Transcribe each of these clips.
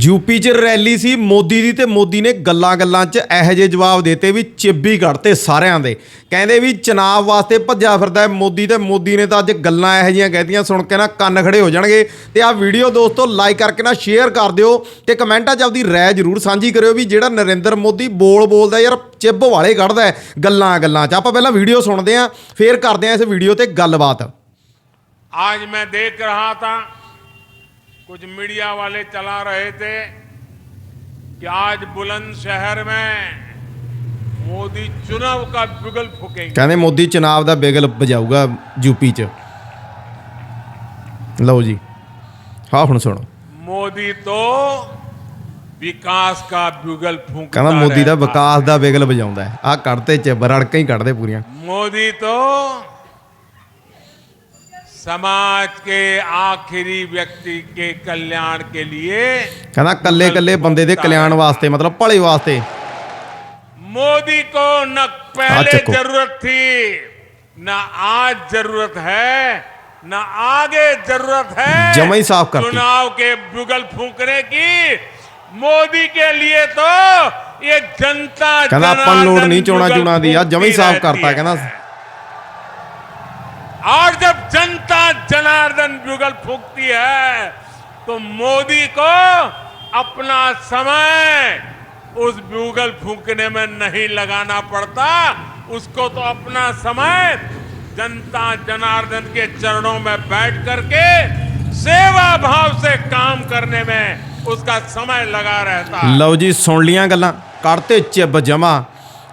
UP 'ਚ rally ਸੀ ਮੋਦੀ ਦੀ ਤੇ ਮੋਦੀ ਨੇ ਗੱਲਾਂ-ਗੱਲਾਂ 'ਚ ਇਹੋ ਜਿਹੇ ਜਵਾਬ ਦੇਤੇ ਵੀ ਚਿੱਬੀ ਕੱਢਤੇ ਸਾਰਿਆਂ ਦੇ ਕਹਿੰਦੇ ਵੀ ਚੁਣਾਵ ਵਾਸਤੇ ਭੱਜਾ ਫਿਰਦਾ ਹੈ ਮੋਦੀ ਤੇ ਮੋਦੀ ਨੇ ਤਾਂ ਅੱਜ ਗੱਲਾਂ ਇਹੋ ਜਿਹੀਆਂ ਕਹਿਤੀਆਂ ਸੁਣ ਕੇ ਨਾ ਕੰਨ ਖੜੇ ਹੋ ਜਾਣਗੇ ਤੇ ਆਹ ਵੀਡੀਓ ਦੋਸਤੋ ਲਾਈਕ ਕਰਕੇ ਨਾ ਸ਼ੇਅਰ ਕਰ ਦਿਓ ਤੇ ਕਮੈਂਟਾਂ 'ਚ ਆਪਦੀ ਰਾਏ ਜ਼ਰੂਰ ਸਾਂਝੀ ਕਰਿਓ ਵੀ ਜਿਹੜਾ ਨਰਿੰਦਰ ਮੋਦੀ ਬੋਲ ਬੋਲਦਾ ਯਾਰ ਚਿੱਬ ਵਾਲੇ ਕੱਢਦਾ ਹੈ ਗੱਲਾਂ-ਗੱਲਾਂ 'ਚ ਆਪਾਂ ਪਹਿਲਾਂ ਵੀਡੀਓ ਸੁਣਦੇ ਆਂ ਫੇਰ ਕਰਦੇ ਆਂ ਇਸ ਵੀਡੀਓ ਤੇ ਗੱਲਬਾਤ आज मैं देख रहा था कुछ मीडिया वाले चला रहे थे कि आज बुलंदशहर में मोदी चुनाव का बिगल फूकेंगे ਕਹਿੰਦੇ ਮੋਦੀ ਚੁਣਾਵ ਦਾ ਬਿਗਲ ਵਜਾਊਗਾ ਯੂਪੀ 'ਚ ਲਓ ਜੀ ਹਾਂ ਹੁਣ ਸੁਣੋ मोदी तो विकास का बिगल फूंकता ਕਹਿੰਦਾ ਮੋਦੀ ਦਾ रहता ਵਿਕਾਸ ਦਾ ਬਿਗਲ ਵਜਾਉਂਦਾ ਹੈ ਆਹ ਕੱਢਤੇ ਚ ਰੜਕਾਂ ਹੀ ਕੱਢਦੇ ਪੂਰੀਆਂ मोदी तो समाज के आखिरी व्यक्ति के कल्याण के लिए ਕਹਿੰਦਾ ਕੱਲੇ ਕੱਲੇ ਬੰਦੇ ਦੇ ਕਲਿਆਣ ਵਾਸਤੇ ਮਤਲਬ ਭਲੇ ਵਾਸਤੇ मोदी को न पहले चक्को। जरूरत थी न आज जरूरत है न आगे जरूरत है जमा ही साफ करती। चुनाव के बुगल फूकने की मोदी के लिए तो ये जनता ਕਹਿੰਦਾ ਆਪਾਂ ਨੂੰ ਲੋੜ ਨਹੀਂ जनार्दन ਚੋਣਾ बुगल ਚੁਣਾ ਦੀ ਆ ਜਮਾਂ ਹੀ फूकती ਸਾਫ਼ रहती ਕਰਤਾ है। ਕਹਿੰਦਾ जनार्दन जुगल फूकती है तो मोदी को अपना समय उस बुगल फूकने में नहीं लगाना पड़ता। उसको तो अपना समय जनता जनार्दन के चरणों में बैठ करके सेवा भाव से काम करने में उसका समय लगा रहता। लव जी, सुन लिया गल करते चिब जमा।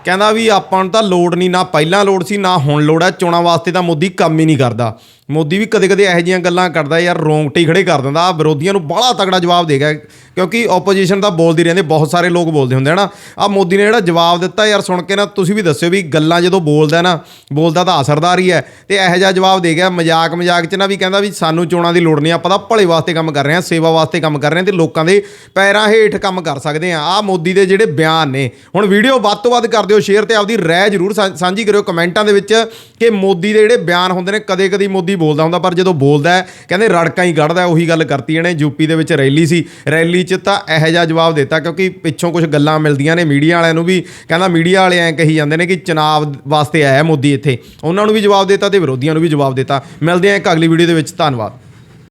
ਕਹਿੰਦਾ ਵੀ ਆਪਾਂ ਨੂੰ ਤਾਂ ਲੋੜ ਨਹੀਂ, ਨਾ ਪਹਿਲਾਂ ਲੋੜ ਸੀ, ਨਾ ਹੁਣ ਲੋੜ ਹੈ। ਚੋਣਾਂ ਵਾਸਤੇ ਤਾਂ ਮੋਦੀ ਕੰਮ ਹੀ ਨਹੀਂ ਕਰਦਾ। ਮੋਦੀ ਵੀ ਕਦੇ ਕਦੇ ਇਹੋ ਜਿਹੀਆਂ ਗੱਲਾਂ ਕਰਦਾ, ਯਾਰ ਰੋਂਗਟੇ ਹੀ ਖੜੇ ਕਰ ਦਿੰਦਾ। ਆਹ ਵਿਰੋਧੀਆਂ ਨੂੰ ਬੜਾ ਤਗੜਾ ਜਵਾਬ ਦੇ ਗਿਆ। ਕਿਉਂਕਿ ਆਪੋਜੀਸ਼ਨ ਤਾਂ ਬੋਲਦੀ ਰਹਿੰਦੇ, ਬਹੁਤ ਸਾਰੇ ਲੋਕ ਬੋਲਦੇ ਹੁੰਦੇ ਹਨਾ ਆ ਮੋਦੀ ਨੇ ਜਿਹੜਾ ਜਵਾਬ ਦਿੱਤਾ ਯਾਰ, ਸੁਣ ਕੇ ਨਾ ਤੁਸੀਂ ਵੀ ਦੱਸਿਓ ਵੀ ਗੱਲਾਂ ਜਦੋਂ ਬੋਲਦਾ ਨਾ, ਬੋਲਦਾ ਤਾਂ ਅਸਰਦਾਰ ਹੀ ਹੈ। ਤੇ ਇਹੋ ਜਿਹਾ ਜਵਾਬ ਦੇ ਗਿਆ ਮਜ਼ਾਕ ਮਜ਼ਾਕ 'ਚ ਨਾ ਵੀ ਕਹਿੰਦਾ ਵੀ ਸਾਨੂੰ ਚੋਣਾਂ ਦੀ ਲੋੜ ਨਹੀਂ, ਆਪਾਂ ਤਾਂ ਭਲੇ ਵਾਸਤੇ ਕੰਮ ਕਰ ਰਹੇ ਹਾਂ, ਸੇਵਾ ਵਾਸਤੇ ਕੰਮ ਕਰ ਰਹੇ ਹਾਂ ਤੇ ਲੋਕਾਂ ਦੇ ਪੈਰਾਂ ਹੇਠ ਕੰਮ ਕਰ ਸਕਦੇ ਹਾਂ। ਆ ਮੋਦੀ ਦੇ ਜਿਹੜੇ ਬਿਆਨ ਨੇ। ਹੁਣ ਵੀਡੀਓ ਵੱਧ ਤੋਂ ਵੱਧ ਕਰ ਦਿਓ ਸ਼ੇਅਰ ਤੇ ਆਪਦੀ ਰਾਏ ਜ਼ਰੂਰ ਸਾਂਝੀ ਕਰਿਓ ਕਮੈਂਟਾਂ ਦੇ ਵਿੱਚ ਕਿ ਮੋਦੀ ਦੇ ਜਿਹੜੇ ਬਿਆਨ ਹੁੰਦੇ ਨੇ ਕਦੇ ਕਦੇ ਮੋਦੀ ਬੋਲਦਾ ਹੁੰਦਾ, ਪਰ ਜਦੋਂ ਬੋਲਦਾ ਕਹਿੰਦੇ ਰੜਕਾਂ ਹੀ ਕੱਢਦਾ ਉਹੀ ਗੱਲ ਕਰਤੀ ਇਹਨੇ ਯੂਪੀ ਦੇ ਵਿੱਚ ਰੈਲੀ ਸੀ। ਰੈਲੀ 'ਚ ਤਾਂ ਇਹੋ ਜਿਹਾ ਜਵਾਬ ਦਿੱਤਾ, ਕਿਉਂਕਿ ਪਿੱਛੋਂ ਕੁਝ ਗੱਲਾਂ ਮਿਲਦੀਆਂ ਨੇ ਮੀਡੀਆ ਵਾਲਿਆਂ ਨੂੰ ਵੀ, ਕਹਿੰਦਾ ਮੀਡੀਆ ਵਾਲੇ ਐਂ ਕਹੀ ਜਾਂਦੇ ਨੇ ਕਿ ਚੁਣਾਵ ਵਾਸਤੇ ਆਇਆ ਮੋਦੀ ਇੱਥੇ। ਉਹਨਾਂ ਨੂੰ ਵੀ ਜਵਾਬ ਦਿੱਤਾ ਤੇ ਵਿਰੋਧੀਆਂ ਨੂੰ ਵੀ ਜਵਾਬ ਦਿੱਤਾ। ਮਿਲਦੇ ਆਂ ਇੱਕ ਅਗਲੀ ਵੀਡੀਓ ਦੇ ਵਿੱਚ, ਧੰਨਵਾਦ।